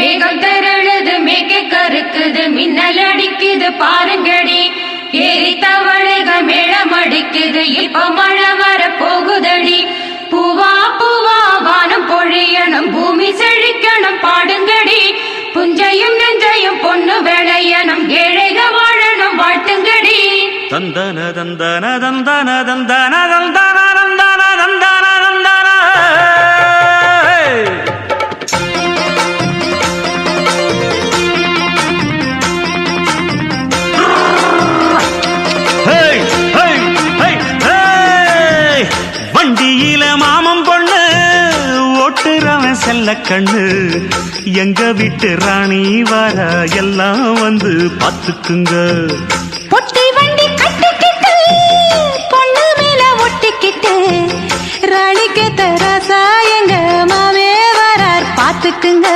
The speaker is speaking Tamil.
மேகம் திரழுது மேக கருக்குது மின்னல் அடிக்குது பாருங்கடி. ஏறி தவளைகள் மேளம் அடிக்குது இப்ப மழை வர போகுதடி. பூவா பூவா வானம் பொழியணும் பூமி செழிக்கணும் பாடுங்கடி. புஞ்சையும் நெஞ்சையும் பொண்ணு விளையணும் ஏழைக வாழணும் வாழ்த்துங்கடி. தந்தன தந்தன தந்தன தந்தன தந்தன தந்தன செல்ல கண்ணு. எங்க வீட்டு ராணி வர எல்லாம் வந்து பாத்துக்குங்க பொட்டி வண்டி கட்டிக்கிட்டு பொண்ணு மேல ஒட்டிக்கிட்டு ராணிக்கு தராசா எங்க மாமே வரார் பாத்துக்குங்க